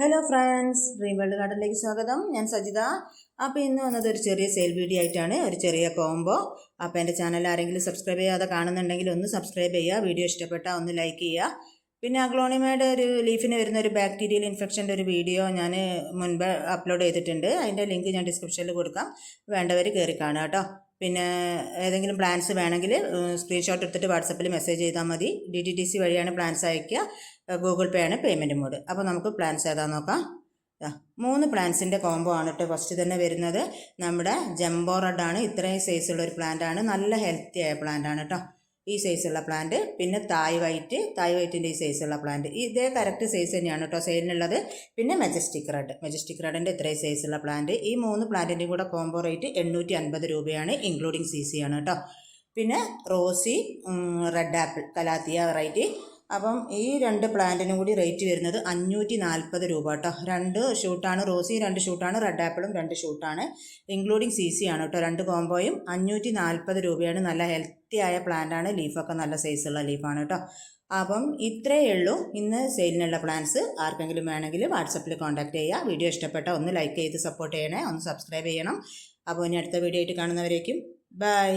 Hello friends dream world ഗാർഡനിലേക്ക് സ്വാഗതം. ഞാൻ സജിത. അപ്പോൾ ഇന്ന് വന്നത് ഒരു ചെറിയ സെയിൽ വീഡിയോ ആയിട്ടാണ്. ഒരു ചെറിയ കോംബോ അപ്പോൾ എന്റെ ചാനൽ ആരെങ്കിലും സബ്സ്ക്രൈബ് ചെയ്യാതെ കാണുന്നുണ്ടെങ്കിൽ ഒന്ന് സബ്സ്ക്രൈബ് ചെയ്യുക. വീഡിയോ ഇഷ്ടപ്പെട്ടാൽ ഒന്ന് ലൈക്ക് ചെയ്യുക. പിന്നെ അഗ്ലോണിമയുടെ ഒരു ലീഫിന് വരുന്ന ഒരു ബാക്ടീരിയൽ ഇൻഫെക്ഷന്റെ ഒരു വീഡിയോ ഞാൻ മുൻപ് അപ്ലോഡ് ചെയ്തിട്ടുണ്ട്. അതിന്റെ ലിങ്ക് ഞാൻ ഡിസ്ക്രിപ്ഷനിൽ കൊടുക്കാം. വേണ്ടവർ കയറി കാണുക കേട്ടോ. പിന്നെ ഏതെങ്കിലും പ്ലാൻസ് വേണമെങ്കിൽ സ്ക്രീൻഷോട്ട് എടുത്തിട്ട് വാട്സപ്പിൽ മെസ്സേജ് ചെയ്താൽ മതി. ഡി ടി ടി സി വഴിയാണ് പ്ലാൻസ് അയക്കുക ഗൂഗിൾ പേ ആണ് പേയ്മെന്റ് മോഡ് അപ്പോൾ നമുക്ക് പ്ലാൻസ് ഏതാന്ന് നോക്കാം. മൂന്ന് പ്ലാന്റ്സിന്റെ കോംബോ ആണ് കേട്ടോ ഫസ്റ്റ് തന്നെ വരുന്നത്. നമ്മുടെ ജംബോ റെഡ് ആണ്. ഇത്രയും സൈസുള്ള ഒരു പ്ലാന്റ് ആണ്. നല്ല ഹെൽത്തി ആയ പ്ലാന്റ് ആണ് കേട്ടോ ഈ സൈസുള്ള പ്ലാന്റ് പിന്നെ തായ് വൈറ്റ് തായ് വൈറ്റിന്റെ ഈ സൈസുള്ള പ്ലാന്റ് ഇതേ കറക്റ്റ് സൈസ് തന്നെയാണ് കേട്ടോ സെയിലിനുള്ളത് പിന്നെ മെജസ്റ്റിക് റെഡ് മെജസ്റ്റിക് റെഡിന്റെ ഇത്രയും സൈസുള്ള പ്ലാന്റ് ഈ മൂന്ന് പ്ലാന്റിന്റെയും കൂടെ കോംബോ റേറ്റ് എണ്ണൂറ്റി അൻപത് രൂപയാണ് ഇൻക്ലൂഡിങ് സി സി ആണ് കേട്ടോ പിന്നെ rosy red apple calathea variety അപ്പം ഈ രണ്ട് പ്ലാന്റിനും കൂടി റേറ്റ് വരുന്നത് അഞ്ഞൂറ്റി നാൽപ്പത് രൂപ കേട്ടോ. രണ്ട് ഷൂട്ടാണ് റോസി രണ്ട് ഷൂട്ടാണ് റെഡ് ആപ്പിളും രണ്ട് ഷൂട്ടാണ്. ഇൻക്ലൂഡിങ് സി സി ആണ് കേട്ടോ രണ്ട് കോംബോയും. അഞ്ഞൂറ്റി നാൽപ്പത് രൂപയാണ് നല്ല ഹെൽത്തി ആയ പ്ലാന്റാണ് ലീഫൊക്കെ നല്ല സൈസുള്ള ലീഫാണ് കേട്ടോ. അപ്പം ഇത്രയേ ഉള്ളൂ. ഇന്ന് സെയിലിനുള്ള പ്ലാൻസ് ആർക്കെങ്കിലും വേണമെങ്കിൽ വാട്സപ്പിൽ കോൺടാക്ട് ചെയ്യുക. വീഡിയോ ഇഷ്ടപ്പെട്ട ഒന്ന് ലൈക്ക് ചെയ്ത് സപ്പോർട്ട് ചെയ്യണേ ഒന്ന് സബ്സ്ക്രൈബ് ചെയ്യണം. അപ്പോൾ ഇനി അടുത്ത വീഡിയോ ആയിട്ട് കാണുന്നവരേക്കും ബൈ